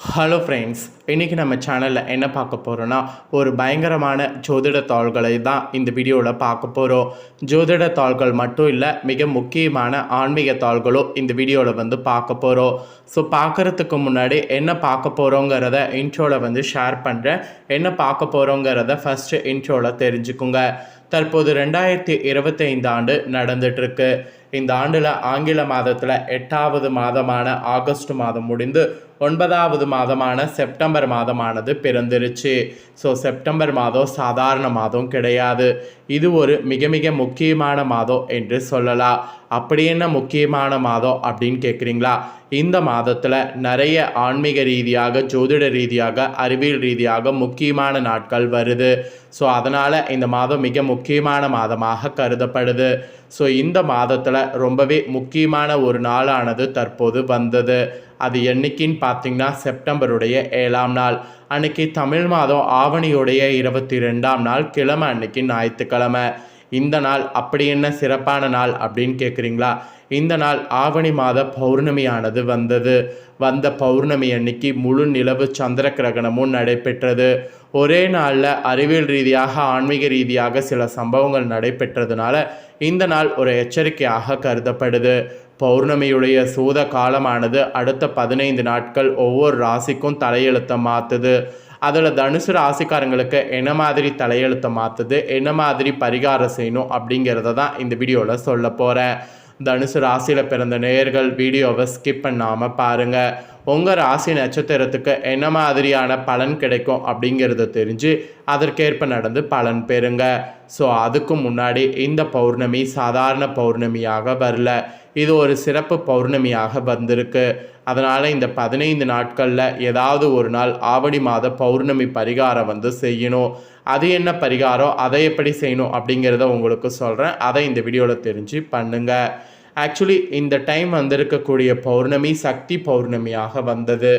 Hello friends இன்றைக்கி நம்ம சேனலில் என்ன பார்க்க போகிறோன்னா ஒரு பயங்கரமான ஜோதிட தாள்களை தான் இந்த வீடியோவில் பார்க்க போகிறோம் ஜோதிட தாள்கள் மட்டும் இல்லை மிக முக்கியமான ஆன்மீக தாள்களும் இந்த வீடியோவில் வந்து பார்க்க போகிறோம் ஸோ பார்க்குறதுக்கு முன்னாடி என்ன பார்க்க போகிறோங்கிறத இன்ட்ரோவில் வந்து ஷேர் பண்ணுறேன் என்ன பார்க்க போகிறோங்கிறத ஃபஸ்ட்டு இன்ட்ரோவில் தெரிஞ்சுக்குங்க. தற்போது ரெண்டாயிரத்தி இருபத்தைந்து ஆண்டு நடந்துட்டுருக்கு. இந்த ஆண்டில் ஆங்கில மாதத்தில் எட்டாவது மாதமான ஆகஸ்ட் மாதம் முடிந்து ஒன்பதாவது மாதமான செப்டம்பர் மாதமானது பிறந்துருச்சு. ஸோ செப்டம்பர் மாதம் சாதாரண மாதம் கிடையாது. இது ஒரு மிக மிக முக்கியமான மாதம் என்று சொல்லலாம். அப்படி என்ன முக்கியமான மாதம் அப்படின்னு கேட்குறீங்களா? இந்த மாதத்தில் நிறைய ஆன்மீக ரீதியாக ஜோதிட ரீதியாக அறிவியல் ரீதியாக முக்கியமான நாட்கள் வருது. ஸோ அதனால் இந்த மாதம் மிக முக்கியமான மாதமாக கருதப்படுது. ஸோ இந்த மாதத்தில் ரொம்பவே முக்கியமான ஒரு நாளானது தற்போது வந்தது. அது என்னைக்குன்னு பார்த்தீங்கன்னா செப்டம்பருடைய ஏழாம் நாள். அன்னைக்கு தமிழ் மாதம் ஆவணியுடைய இருபத்தி ரெண்டாம் நாள் கிழமை அன்னைக்கு ஞாயிற்றுக்கிழமை. இந்த நாள் அப்படி என்ன சிறப்பான நாள் அப்படின்னு கேட்குறீங்களா இந்த நாள் ஆவணி மாத பௌர்ணமியானது வந்தது. வந்த பௌர்ணமி அன்னைக்கு முழு நிலவு சந்திர கிரகணமும் நடைபெற்றது. ஒரே நாளில் அறிவியல் ரீதியாக ஆன்மீக ரீதியாக சில சம்பவங்கள் நடைபெற்றதுனால இந்த நாள் ஒரு எச்சரிக்கையாக கருதப்படுது. பௌர்ணமியுடைய சூத காலமானது அடுத்த பதினைந்து நாட்கள் ஒவ்வொரு ராசிக்கும் தலையெழுத்தை மாற்றுது அதில் தனுசு ராசிக்காரங்களுக்கு என்ன மாதிரி தலையெழுத்தை மாற்றுது என்ன மாதிரி பரிகாரம் செய்யணும் அப்படிங்கிறத தான் இந்த வீடியோவில் சொல்ல போகிறேன் தனுசு ராசியில் பிறந்த நேயர்கள் வீடியோவை ஸ்கிப் பண்ணாமல் பாருங்கள் உங்கள் ராசி நட்சத்திரத்துக்கு என்ன மாதிரியான பலன் கிடைக்கும் அப்படிங்கிறத தெரிஞ்சு அதற்கேற்ப நடந்து பலன் பெறுங்க. ஸோ அதுக்கு முன்னாடி இந்த பௌர்ணமி சாதாரண பௌர்ணமியாக வரல. இது ஒரு சிறப்பு பௌர்ணமியாக வந்திருக்கு. அதனால் இந்த பதினைந்து நாட்களில் ஏதாவது ஒரு நாள் ஆவணி மாத பௌர்ணமி பரிகாரம் வந்து செய்யணும். அது என்ன பரிகாரம்? அதை எப்படி செய்யணும் அப்படிங்கிறத உங்களுக்கு சொல்கிறேன் அதை இந்த வீடியோவில் தெரிஞ்சு பண்ணுங்கள் ஆக்சுவலி இந்த டைம் வந்திருக்கக்கூடிய பௌர்ணமி சக்தி பௌர்ணமியாக வந்தது.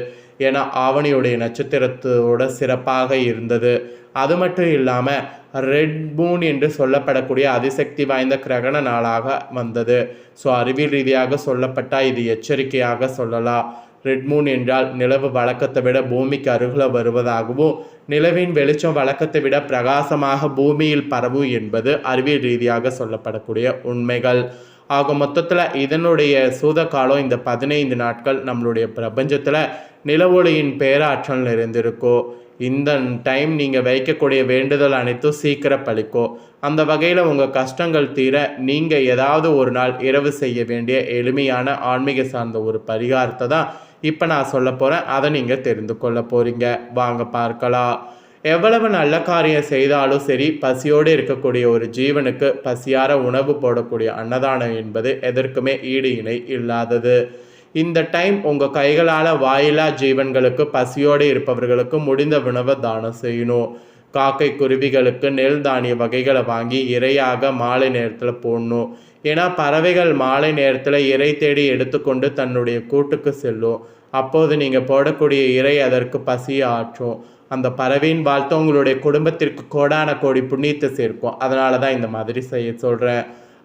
ஏன்னா ஆவணியுடைய நட்சத்திரத்தோட சிறப்பாக இருந்தது. அது மட்டும் இல்லாமல் ரெட் மூன் என்று சொல்லப்படக்கூடிய அதிசக்தி வாய்ந்த கிரகண நாளாக வந்தது. ஸோ அறிவியல் ரீதியாக சொல்லப்பட்டால் இது எச்சரிக்கையாக சொல்லலாம். ரெட் மூன் என்றால் நிலவு வழக்கத்தை விட பூமிக்கு அருகில் வருவதாகவும் நிலவின் வெளிச்சம் வழக்கத்தை விட பிரகாசமாக பூமியில் பரவும் என்பது அறிவியல் ரீதியாக சொல்லப்படக்கூடிய உண்மைகள். ஆக மொத்தத்தில் இதனுடைய சூத காலம் இந்த பதினைந்து நாட்கள் நம்மளுடைய பிரபஞ்சத்தில் நிலவொளியின் பேராற்றல் நிறைந்திருக்கோ இந்த டைம் நீங்கள் வைக்கக்கூடிய வேண்டுதல் அனைத்தும் சீக்கிரம் பழிக்கும் அந்த வகையில் உங்கள் கஷ்டங்கள் தீர நீங்கள் ஏதாவது ஒரு நாள் இரவு செய்ய வேண்டிய எளிமையான ஆன்மீக சார்ந்த ஒரு பரிகாரத்தை தான் இப்போ நான் சொல்ல போகிறேன் அதை நீங்கள் தெரிந்து கொள்ள போகிறீங்க வாங்க பார்க்கலாம். எவ்வளவு நல்ல காரியம் செய்தாலும் சரி பசியோடு இருக்கக்கூடிய ஒரு ஜீவனுக்கு பசியார உணவு போடக்கூடிய அன்னதானம் என்பது எதற்குமே ஈடு இணை இல்லாதது. இந்த டைம் உங்கள் கைகளால் வாயிலா ஜீவன்களுக்கு பசியோடு இருப்பவர்களுக்கு முடிந்த உணவை தானம் செய்யணும். காக்கை குருவிகளுக்கு நெல் தானிய வகைகளை வாங்கி இரையாக மாலை நேரத்தில் போடணும். ஏன்னா பறவைகள் மாலை நேரத்தில் இறை தேடி எடுத்துக்கொண்டு தன்னுடைய கூட்டுக்கு செல்லும். அப்போது நீங்கள் போடக்கூடிய இறை அதற்கு பசியை ஆற்றும். அந்த பறவையின் வாழ்த்து உங்களுடைய குடும்பத்திற்கு கோடான கோடி புண்ணியத்தை சேர்க்கும். அதனால தான் இந்த மாதிரி செய்ய சொல்கிறேன்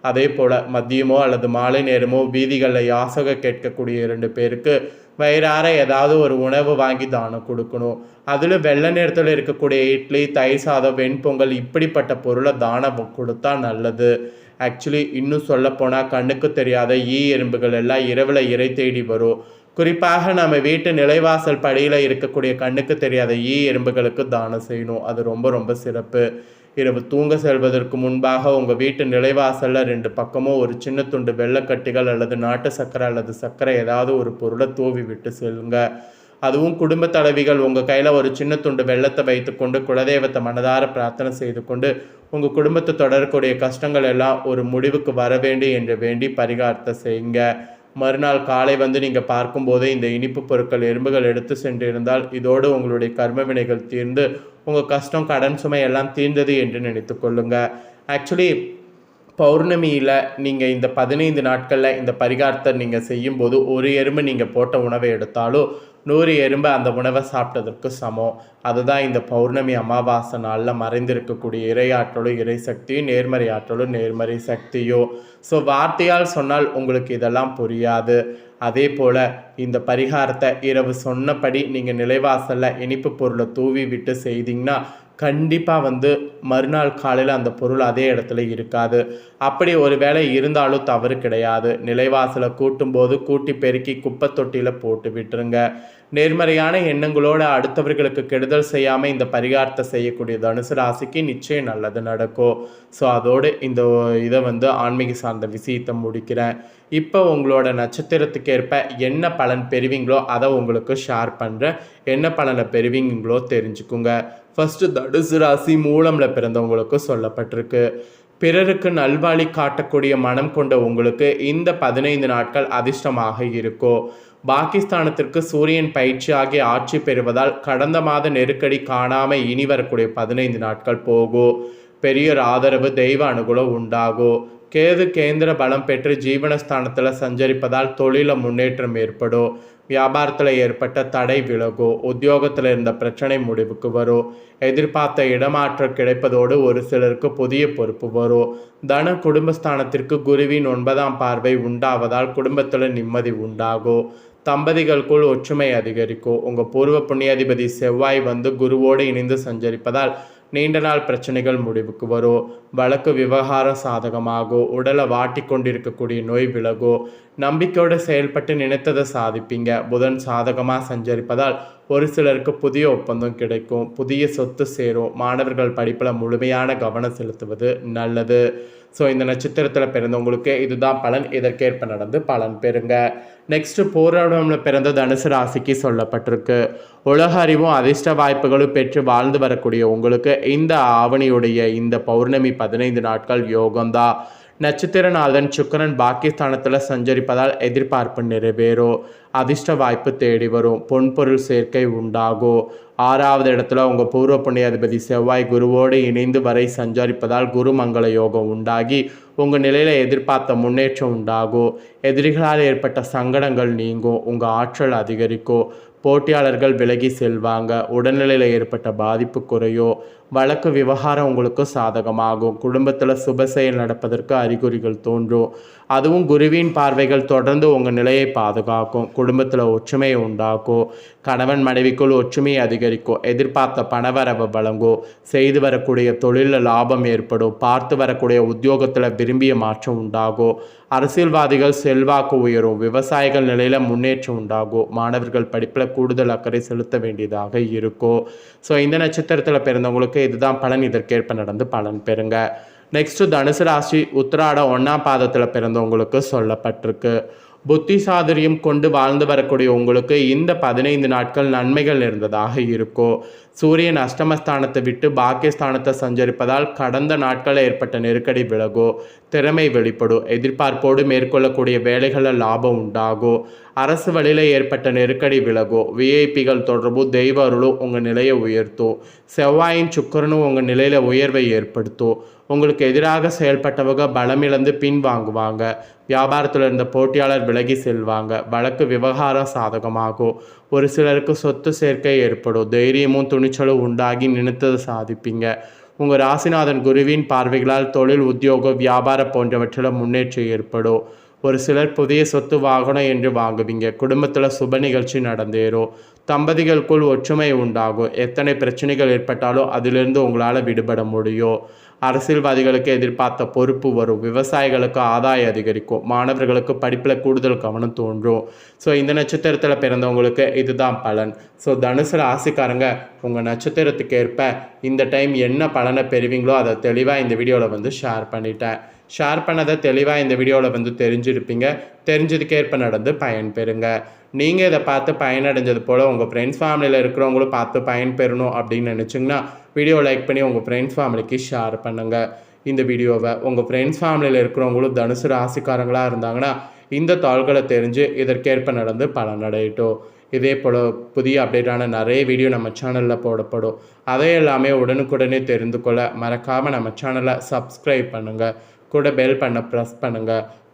அதே போல் மதியமோ அல்லது மாலை நேரமோ வீதிகளில் யாசக கேட்கக்கூடிய இரண்டு பேருக்கு வயிறார ஏதாவது ஒரு உணவு வாங்கி தானம் கொடுக்கணும். அதில் வெள்ளை நேரத்தில் இருக்கக்கூடிய இட்லி தயிர் சாதம் வெண்பொங்கல் இப்படிப்பட்ட பொருளை தானம் கொடுத்தா நல்லது. ஆக்சுவலி இன்னும் சொல்லப்போனால் கண்ணுக்கு தெரியாத ஈ எறும்புகள் எல்லாம் இரவில் இறை தேடி வரும். குறிப்பாக நம்ம வீட்டு நிலைவாசல் படியில் இருக்கக்கூடிய கண்ணுக்கு தெரியாத ஈ எறும்புகளுக்கு தானம் செய்யணும். அது ரொம்ப ரொம்ப சிறப்பு. இரவு தூங்க செல்வதற்கு முன்பாக உங்கள் வீட்டு நிலைவாசலில் ரெண்டு பக்கமும் ஒரு சின்ன துண்டு வெள்ளக்கட்டிகள் அல்லது நாட்டு சர்க்கரை அல்லது சர்க்கரை ஏதாவது ஒரு பொருளை தூவி விட்டு செல்லுங்க. அதுவும் குடும்ப தலைவிகள் உங்கள் கையில் ஒரு சின்ன துண்டு வெள்ளத்தை வைத்துக்கொண்டு குலதெய்வத்தை மனதார பிரார்த்தனை செய்து கொண்டு உங்கள் குடும்பத்தை தொடரக்கூடிய கஷ்டங்கள் எல்லாம் ஒரு முடிவுக்கு வர வேண்டும் என்று வேண்டி பரிகாரத்தை செய்யுங்க. மறுநாள் காலை வந்து நீங்கள் பார்க்கும்போது இந்த இனிப்பு பொருட்கள் எறும்புகள் எடுத்து சென்றிருந்தால் இதோடு உங்களுடைய கர்ம வினைகள் தீர்ந்து உங்கள் கஷ்டம் கடன் சுமை எல்லாம் தீர்ந்தது என்று நினைத்து கொள்ளுங்க. ஆக்சுவலி பௌர்ணமியில் நீங்கள் இந்த பதினைந்து நாட்களில் இந்த பரிகாரத்தை நீங்கள் செய்யும்போது ஒரு எறும்பு நீங்கள் போட்ட உணவை எடுத்தாலும் நூறு எறும்பு அந்த உணவை சாப்பிட்டதற்கு சமம். அதுதான் இந்த பௌர்ணமி அமாவாசை நாளில் மறைந்திருக்கக்கூடிய இறையாற்றலும் இறை சக்தியும் நேர்மறை ஆற்றலும் நேர்மறை சக்தியோ. ஸோ வார்த்தையால் சொன்னால் உங்களுக்கு இதெல்லாம் புரியாது. அதே போல் இந்த பரிகாரத்தை இரவு சொன்னபடி நீங்கள் நிலைவாசலில் இனிப்பு பொருளை தூவி விட்டு செய்தீங்கன்னா கண்டிப்பாக வந்து மறுநாள் காலையில் அந்த பொருள் அதே இடத்துல இருக்காது. அப்படி ஒரு வேளை இருந்தாலும் தவறு கிடையாது. நிலைவாசலை கூட்டும்போது கூட்டி பெருக்கி குப்பை தொட்டியில் போட்டு விட்டுருங்க. நேர்மறையான எண்ணங்களோடு அடுத்தவர்களுக்கு கெடுதல் செய்யாமல் இந்த பரிகாரத்தை செய்யக்கூடிய தனுசு ராசிக்கு நிச்சயம் நல்லது நடக்கும் ஸோ அதோடு இந்த இதை வந்து ஆன்மீக சார்ந்த விஷயத்தை முடிக்கிறேன். இப்போ உங்களோட நட்சத்திரத்துக்கு ஏற்ப என்ன பலன் பெறுவீங்களோ அதை உங்களுக்கு ஷேர் பண்ணுறேன் என்ன பலனை பெறுவீங்களோ தெரிஞ்சுக்குங்க. ஃபஸ்ட்டு தடுசு ராசி மூலமில் பிறந்தவங்களுக்கு சொல்லப்பட்டிருக்கு. பிறருக்கு நல்வாழி காட்டக்கூடிய மனம் கொண்ட உங்களுக்கு இந்த பதினைந்து நாட்கள் அதிர்ஷ்டமாக இருக்கும் பாகிஸ்தானத்திற்கு சூரியன் பயிற்சியாகி ஆட்சி பெறுவதால் கடந்த மாத நெருக்கடி காணாமல் இனி வரக்கூடிய பதினைந்து நாட்கள் போகும் பெரியோர் ஆதரவு தெய்வ அனுகூலம் உண்டாகும் கேது கேந்திர பலம் பெற்று ஜீவனஸ்தானத்தில் சஞ்சரிப்பதால் தொழில முன்னேற்றம் ஏற்படும் வியாபாரத்தில் ஏற்பட்ட தடை விலகும் உத்தியோகத்தில் இருந்த பிரச்சனை முடிவுக்கு வரும் எதிர்பார்த்த இடமாற்றம் கிடைப்பதோடு ஒரு சிலருக்கு புதிய பொறுப்பு வரும் தன குடும்பஸ்தானத்திற்கு குருவின் ஒன்பதாம் பார்வை உண்டாவதால் குடும்பத்தில் நிம்மதி உண்டாகும் தம்பதிகளுக்குள் ஒற்றுமை அதிகரிக்கும். உங்கள் பூர்வ புண்ணியாதிபதி செவ்வாய் வந்து குருவோடு இணைந்து சஞ்சரிப்பதால் நீண்ட நாள் பிரச்சனைகள் முடிவுக்கு வரும். வழக்கு விவகாரம் சாதகமாகும். உடலை வாட்டி கொண்டிருக்கக்கூடிய நோய் விலகும். நம்பிக்கையோடு செயல்பட்டு நினைத்ததை சாதிப்பீங்க. புதன் சாதகமாக சஞ்சரிப்பதால் ஒரு சிலருக்கு புதிய ஒப்பந்தம் கிடைக்கும். புதிய சொத்து சேரும். மாணவர்கள் படிப்பில் முழுமையான கவனம் செலுத்துவது நல்லது. ஸோ இந்த நட்சத்திரத்தில் பிறந்தவங்களுக்கு இதுதான் பலன். இதற்கேற்ப நடந்து பலன் பெறுங்க. நெக்ஸ்ட் போராடமில் பிறந்த தனுசு ராசிக்கு சொல்லப்பட்டிருக்கு. உலக அறிவும் அதிர்ஷ்ட வாய்ப்புகளும் பெற்று வாழ்ந்து வரக்கூடிய உங்களுக்கு இந்த ஆவணியுடைய இந்த பௌர்ணமி பதினைந்து நாட்கள் யோகம்தான். நட்சத்திரநாதன் சுக்கரன் பாகிஸ்தானத்தில் சஞ்சரிப்பதால் எதிர்பார்ப்பு நிறைவேறும். அதிர்ஷ்ட வாய்ப்பு தேடி வரும். பொன்பொருள் சேர்க்கை உண்டாகும். ஆறாவது இடத்துல உங்கள் பூர்வ புண்ணியாதிபதி செவ்வாய் குருவோடு இணைந்து வரை சஞ்சரிப்பதால் குருமங்கள யோகம் உண்டாகி உங்கள் நிலையில் எதிர்பார்த்த முன்னேற்றம் உண்டாகும் எதிரிகளால் ஏற்பட்ட சங்கடங்கள் நீங்கும் உங்கள் ஆற்றல் அதிகரிக்கும் போட்டியாளர்கள் விலகி செல்வாங்க உடல்நிலையில் ஏற்பட்ட பாதிப்பு குறையும் வழக்கு விவகாரம் உங்களுக்கு சாதகமாகும் குடும்பத்தில் சுப செயல் நடப்பதற்கு அறிகுறிகள் தோன்றும் அதுவும் குருவின் பார்வைகள் தொடர்ந்து உங்கள் நிலையை பாதுகாக்கும் குடும்பத்தில் ஒற்றுமையை உண்டாக்கும் கணவன் மனைவிக்குள் ஒற்றுமையை அதிகரிக்கும் எதிர்பார்த்த பணவரவு வழங்கும் செய்து வரக்கூடிய தொழிலில் லாபம் ஏற்படும் பார்த்து வரக்கூடிய உத்தியோகத்தில் விரும்பிய மாற்றம் உண்டாகும் அரசியல்வாதிகள் செல்வாக்கு உயரும் விவசாயிகள் நிலையில் முன்னேற்றம் உண்டாகும் மாணவர்கள் படிப்பில் கூடுதல் அக்கறை செலுத்த வேண்டியதாக இருக்கும் ஸோ இந்த நட்சத்திரத்தில் பிறந்தவங்களுக்கு இதுதான் பலன். இதற்கேற்ப நடந்து பலன் பெறுங்க. நெக்ஸ்ட்டு தனுசு ராசி உத்திராட ஒன்றாம் பாதத்தில் பிறந்தவங்களுக்கு சொல்லப்பட்டிருக்கு. புத்தி சாதுரியம் கொண்டு வாழ்ந்து வரக்கூடிய உங்களுக்கு இந்த பதினைந்து நாட்கள் நன்மைகள் இருந்ததாக இருக்கும் சூரியன் அஷ்டமஸ்தானத்தை விட்டு பாக்கியஸ்தானத்தை சஞ்சரிப்பதால் கடந்த நாட்களில் ஏற்பட்ட நெருக்கடி விலகும் திறமை வெளிப்படும் எதிர்பார்ப்போடு மேற்கொள்ளக்கூடிய வேலைகளில் லாபம் உண்டாகும் அரசு வழியில் ஏற்பட்ட நெருக்கடி விலகும் விஐபிகள் தொடர்பு தெய்வ அருளும் உங்கள் நிலையை உயர்த்தும் செவ்வாயின் சுக்கரனும் உங்கள் நிலையில் உயர்வை ஏற்படுத்தும் உங்களுக்கு எதிராக செயல்பட்டவங்க பலமிழந்து பின் வாங்குவாங்க வியாபாரத்தில் இருந்த போட்டியாளர் விலகி செல்வாங்க வழக்கு விவகாரம் சாதகமாகும் ஒரு சிலருக்கு சொத்து சேர்க்கை ஏற்படும் தைரியமும் துணி துணிச்சலும் உண்டாகி நினைத்தது சாதிப்பீங்க. உங்கள் ராசிநாதன் குருவின் பார்வைகளால் தொழில் உத்தியோகம் வியாபாரம் போன்றவற்றில் முன்னேற்றம் ஏற்படும். ஒரு சிலர் புதிய சொத்து வாகனம் என்று வாங்குவீங்க. குடும்பத்தில் சுப நிகழ்ச்சி நடந்தேறும். தம்பதிகளுக்குள் ஒற்றுமை உண்டாகும். எத்தனை பிரச்சனைகள் ஏற்பட்டாலும் அதிலிருந்து உங்களால் விடுபட முடியும். அரசியல்வாதிகளுக்கு எதிர்பார்த்த பொறுப்பு வரும். விவசாயிகளுக்கு ஆதாயம் அதிகரிக்கும். மாணவர்களுக்கு படிப்பில் கூடுதல் கவனம் தோன்றும். ஸோ இந்த நட்சத்திரத்தில் பிறந்தவங்களுக்கு இதுதான் பலன். ஸோ தனுசு ராசிக்காரங்க உங்கள் நட்சத்திரத்துக்கு ஏற்ப இந்த டைம் என்ன பலனை பெறுவீங்களோ அதை தெளிவாக இந்த வீடியோவில் வந்து ஷேர் பண்ணிட்டேன். ஷேர் பண்ணதை தெளிவாக இந்த வீடியோவில் வந்து தெரிஞ்சிருப்பீங்க. தெரிஞ்சதுக்கேற்ப நடந்து பயன்பெறுங்க. நீங்கள் இதை பார்த்து பயனடைஞ்சது போல் உங்கள் ஃப்ரெண்ட்ஸ் ஃபேமிலியில் இருக்கிறவங்களும் பார்த்து பயன் பெறணும் அப்படின்னு நினச்சிங்கன்னா வீடியோ லைக் பண்ணி உங்கள் ஃப்ரெண்ட்ஸ் ஃபேமிலிக்கு ஷேர் பண்ணுங்கள் இந்த வீடியோவை உங்கள் ஃப்ரெண்ட்ஸ் ஃபேமிலியில் இருக்கிறவங்களும் தனுசு ராசிக்காரங்களாக இருந்தாங்கன்னா இந்த தாள்களை தெரிஞ்சு இதற்கேற்ப நடந்து பலனடையட்டும். இதே போல் புதிய அப்டேட்டான நிறைய வீடியோ நம்ம சேனலில் போடப்படும். அதை எல்லாமே உடனுக்குடனே தெரிந்து கொள்ள மறக்காமல் நம்ம சேனலை சப்ஸ்கிரைப் பண்ணுங்கள் கூட பெல் பண்ண ப்ரெஸ் பண்ணுங்கள்